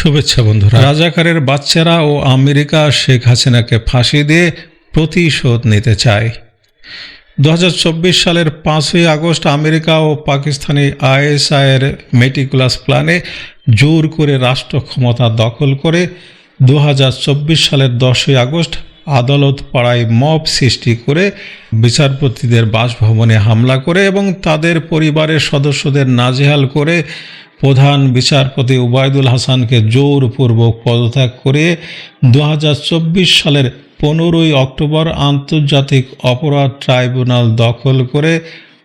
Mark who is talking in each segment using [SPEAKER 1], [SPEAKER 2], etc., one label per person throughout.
[SPEAKER 1] শুভেচ্ছা বন্ধুরা। রাজাকারের বাচ্চারা ও আমেরিকা শেখ হাসিনাকে ফাঁসি দিয়ে প্রতিশোধ নিতে চায়। দু হাজার চব্বিশ সালের পাঁচই আগস্ট আমেরিকা ও পাকিস্তানি আইএসআইয়ের মেটিকুলাস প্ল্যানে জোর করে রাষ্ট্র ক্ষমতা দখল করে দু হাজার চব্বিশ সালের দশই আগস্ট আদালত পাড়ায় মব সৃষ্টি করে বিচারপতিদের বাসভবনে হামলা করে এবং তাদের পরিবারের সদস্যদের নাজেহাল করে প্রধান বিচারপতি উবায়দুল হাসানকে জোরপূর্বক পদত্যাগ করে দু হাজার চব্বিশ সালের পনেরোই অক্টোবর আন্তর্জাতিক অপরাধ ট্রাইব্যুনাল দখল করে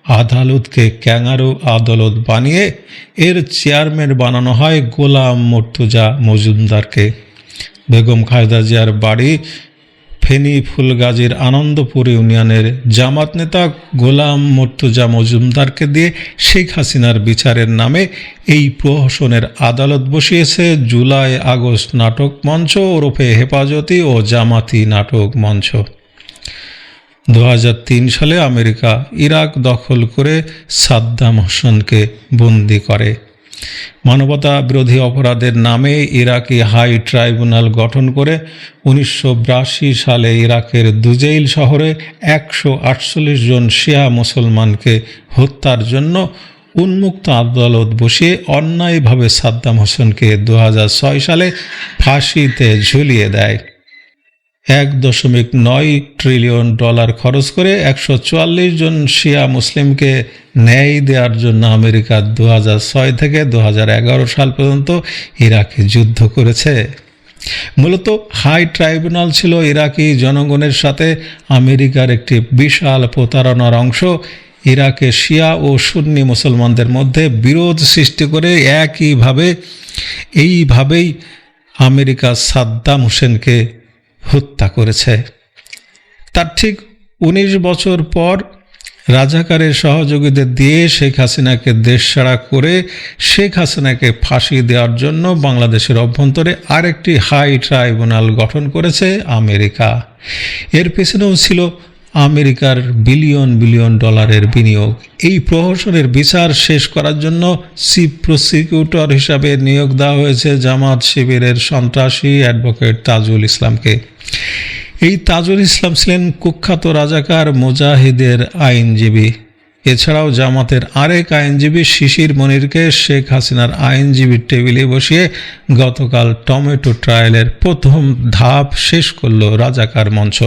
[SPEAKER 1] আদালতকে ক্যাঙ্গারু আদালত বানিয়ে এর চেয়ারম্যান বানানো হয় গোলাম মর্তুজা মজুমদারকে। বেগম খালেদা জিয়ার বাড়ি ফেনী ফুলগাজীর আনন্দপুর ইউনিয়নের জামাত নেতা গোলাম মর্তুজা মজুমদারকে দিয়ে শেখ হাসিনার বিচারের নামে এই প্রহসনের আদালত বসিয়েছে জুলাই আগস্ট নাটক মঞ্চ, ওরফে হেফাজতি ও জামাতি নাটক মঞ্চ। দু হাজার তিন সালে আমেরিকা, ইরাক দখল করে সাদ্দাম হোসেনকে বন্দি করে। মানবতা বিরোধী অপরাধের নামে ইরাকি হাই ট্রাইব্যুনাল গঠন করে উনিশশো বিরাশি সালে ইরাকের দুজেইল শহরে একশো আটচল্লিশ জন শিয়া মুসলমানকে হত্যার জন্য উন্মুক্ত আদালত বসিয়ে অন্যায়ভাবে সাদ্দাম হোসেনকে দু হাজার ছয় সালে ফাঁসিতে ঝুলিয়ে দেয়। এক দশমিক নয় ট্রিলিয়ন ডলার খরচ করে একশো চুয়াল্লিশ জন শিয়া মুসলিমকে ন্যায় দেওয়ার জন্য আমেরিকা দু ছয় থেকে দু হাজার এগারো সাল পর্যন্ত ইরাকে যুদ্ধ করেছে। মূলত হাই ট্রাইব্যুনাল ছিল ইরাকি জনগণের সাথে। আমেরিকার একটি বিশাল প্রতারণার অংশ ইরাকে শিয়া ও সুন্নি মুসলমানদের মধ্যে বিরোধ সৃষ্টি করে একইভাবে, এইভাবেই আমেরিকা সাদ্দাম হোসেনকে হত্যা করেছে। তার ঠিক ১৯ বছর পর রাজাকারের সহযোগীদের দিয়ে শেখ হাসিনাকে দেশ ছাড়া করে শেখ হাসিনাকে ফাঁসি দেওয়ার জন্য বাংলাদেশের অভ্যন্তরে আরেকটি হাই ট্রাইব্যুনাল গঠন করেছে আমেরিকা। এর পেছনেও ছিল আমেরিকার বিলিয়ন বিলিয়ন ডলারের বিনিয়োগ। এই প্রহসনের বিচার শেষ করার জন্য চিফ প্রসিকিউটর হিসাবে নিয়োগ দেওয়া হয়েছে জামাত শিবিরের সন্ত্রাসী অ্যাডভোকেট তাজুল ইসলামকে। এই তাজুল ইসলাম ছিলেন কুখ্যাত রাজাকার মুজাহিদের আইনজীবী। এছাড়াও জামাতের আরেক আইনজীবী শিশির মনিরকে শেখ হাসিনার আইনজীবীর টেবিলে বসিয়ে গতকাল টমেটো ট্রায়ালের প্রথম ধাপ শেষ করল রাজাকার মঞ্চ।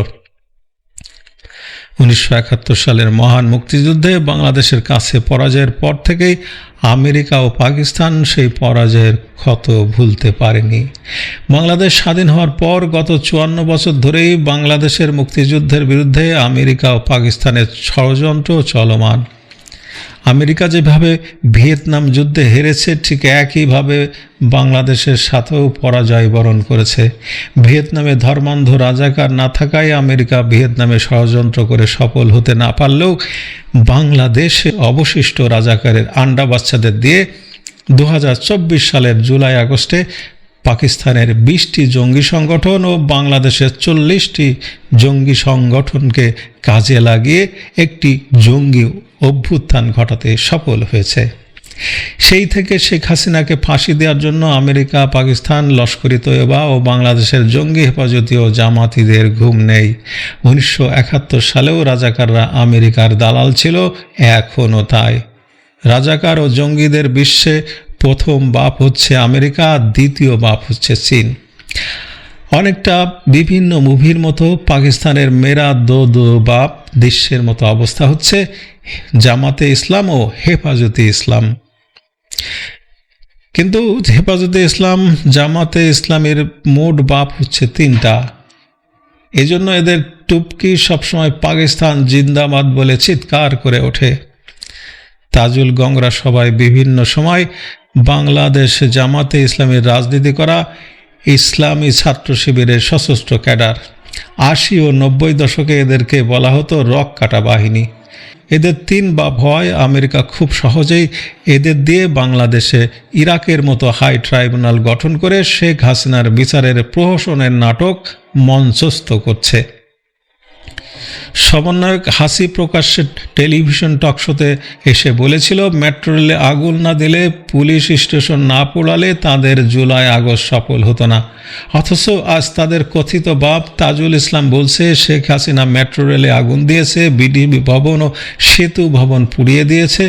[SPEAKER 1] উনিশশো একাত্তর সালের মহান মুক্তিযুদ্ধে বাংলাদেশের কাছে পরাজয়ের পর থেকেই আমেরিকা ও পাকিস্তান সেই পরাজয়ের ক্ষত ভুলতে পারেনি। বাংলাদেশ স্বাধীন হওয়ার পর গত চুয়ান্ন বছর ধরেই বাংলাদেশের মুক্তিযুদ্ধের বিরুদ্ধে আমেরিকা ও পাকিস্তানের ষড়যন্ত্র চলমান। আমেরিকা যেভাবে ভিয়েতনাম যুদ্ধে হেরেছে, ঠিক একইভাবে বাংলাদেশের সাথেও পরাজয় বরণ করেছে। ভিয়েতনামে ধর্মান্ধ রাজাকার না থাকায় আমেরিকা ভিয়েতনামে ষড়যন্ত্র করে সফল হতে না পারলেও বাংলাদেশে অবশিষ্ট রাজাকারের আন্ডা বাচ্চাদের দিয়ে দু হাজার চব্বিশ সালের জুলাই আগস্টে পাকিস্তানের বিশটি জঙ্গি সংগঠন ও বাংলাদেশের চল্লিশটি জঙ্গি সংগঠনকে কাজে লাগিয়ে একটি জঙ্গি অভ্যুত্থান ঘটাতে সফল হয়েছে। সেই থেকে শেখ হাসিনাকে ফাঁসি দেওয়ার জন্য আমেরিকা, পাকিস্তান লস্করি তৈয়বা ও বাংলাদেশের জঙ্গি হেফাজতীয় জামাতিদের ঘুম নেই। উনিশশো একাত্তর সালেও রাজাকাররা আমেরিকার দালাল ছিল এখনও তাই। রাজাকার ও জঙ্গিদের বিশ্বে প্রথম বাপ হচ্ছে আমেরিকা, দ্বিতীয় বাপ হচ্ছে চীন। অনেকটা বিভিন্ন মুভির মতো পাকিস্তানের মেরা দো দো বাপ দৃশ্যের মতো অবস্থা হচ্ছে জামাতে ইসলাম ও হেফাজতে ইসলাম। কিন্তু হেফাজতে ইসলাম, জামাতে ইসলামের মোট বাপ হচ্ছে তিনটা। এজন্য এদের টুপকি সবসময় পাকিস্তান জিন্দাবাদ বলে চিৎকার করে ওঠে। তাজুল গংরা সবাই বিভিন্ন সময় বাংলাদেশ জামাতে ইসলামের রাজনীতি করা ইসলামী ছাত্র শিবিরের সশস্ত্র ক্যাডার। আশি ও নব্বই দশকে এদেরকে বলা হতো রক কাটা বাহিনী। এদের তিন বা ভয় আমেরিকা খুব সহজেই এদের দিয়ে বাংলাদেশে ইরাকের মতো হাই ট্রাইব্যুনাল গঠন করে শেখ হাসিনার বিচারের প্রহসনের নাটক মঞ্চস্থ করছে। সমন্বয়ক হাসি প্রকাশ্যে টেলিভিশন টকশোতে এসে বলেছিল, মেট্রো রেলে আগুন না দিলে পুলিশ স্টেশন না পোড়ালে তাদের জুলাই আগস্ট সফল হতো না। অথচ আজ তাদের কথিত বাপ তাজুল ইসলাম বলছে, শেখ হাসিনা মেট্রো রেলে আগুন দিয়েছে, বিডিবি ভবন ও সেতু ভবন পুড়িয়ে দিয়েছে।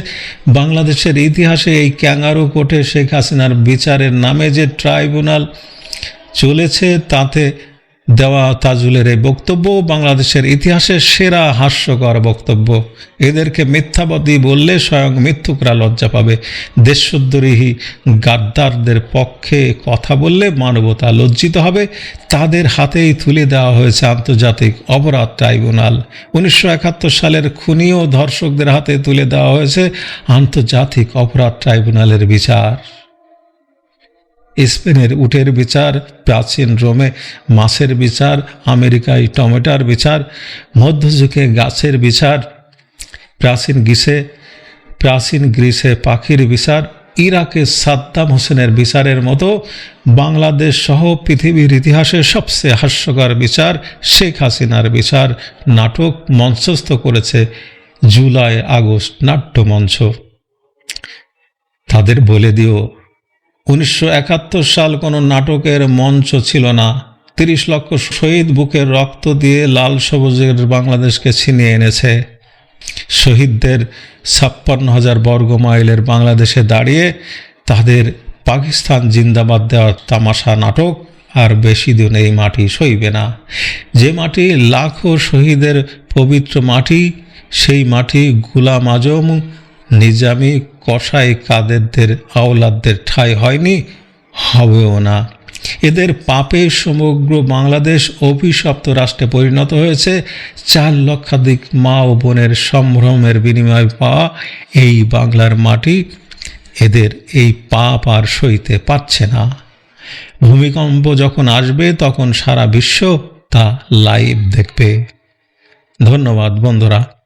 [SPEAKER 1] বাংলাদেশের ইতিহাসে এই ক্যাঙ্গারু কোর্টে শেখ হাসিনার বিচারের নামে যে ট্রাইব্যুনাল চলেছে, তাতে দেওয়া তাজুলের এই বক্তব্য বাংলাদেশের ইতিহাসের সেরা হাস্যকর বক্তব্য। এদেরকে মিথ্যাবাদী বললে স্বয়ং মিথ্যুকরা লজ্জা পাবে। দেশোদ্দরীহী গাদ্দারদের পক্ষে কথা বললে মানবতা লজ্জিত হবে। তাদের হাতেই তুলে দেওয়া হয়েছে আন্তর্জাতিক অপরাধ ট্রাইব্যুনাল। উনিশশো একাত্তর সালের খুনি ও ধর্ষকদের হাতে তুলে দেওয়া হয়েছে আন্তর্জাতিক অপরাধ ট্রাইব্যুনালের বিচার। স্পেনের উটের বিচার, প্রাচীন রোমে মাছের বিচার, আমেরিকায় টমেটোর বিচার, মধ্যযুগে গাছের বিচার, প্রাচীন গ্রিসে প্রাচীন গ্রিসে পাখির বিচার, ইরাকে সাদ্দাম হোসেনের বিচারের মতো বাংলাদেশ সহ পৃথিবীর ইতিহাসে সবচেয়ে হাস্যকর বিচার শেখ হাসিনার বিচার নাটক মঞ্চস্থ করেছে জুলাই আগস্ট নাট্যমঞ্চ। তাদের বলে দিও। উনিশশো একাত্তর সাল কোনো নাটকের মঞ্চ ছিল না। তিরিশ লক্ষ শহীদ বুকের রক্ত দিয়ে লাল সবুজের বাংলাদেশকে ছিনিয়ে এনেছে। শহীদদের ছাপ্পান্ন হাজার বর্গ মাইলের বাংলাদেশে দাঁড়িয়ে তাদের পাকিস্তান জিন্দাবাদ দেওয়ার তামাশা নাটক আর বেশি দিন এই মাটি সইবে না। যে মাটি লাখো শহীদের পবিত্র মাটি, সেই মাটি গুলাম আজম, নিজামি কসাই কাদেরদের, আওলাদদের ঠাঁই হয়নি, হবেও না। এদের পাপে সমগ্র বাংলাদেশ অভিশপ্ত রাষ্ট্রে পরিণত হয়েছে। চার লক্ষাধিক মা ও বোনের সম্ভ্রমের বিনিময়ে পাওয়া এই বাংলার মাটি এদের এই পাপ আর সইতে পারছে না। ভূমিকম্প যখন আসবে, তখন সারা বিশ্ব তা লাইভ দেখবে। ধন্যবাদ বন্ধুরা।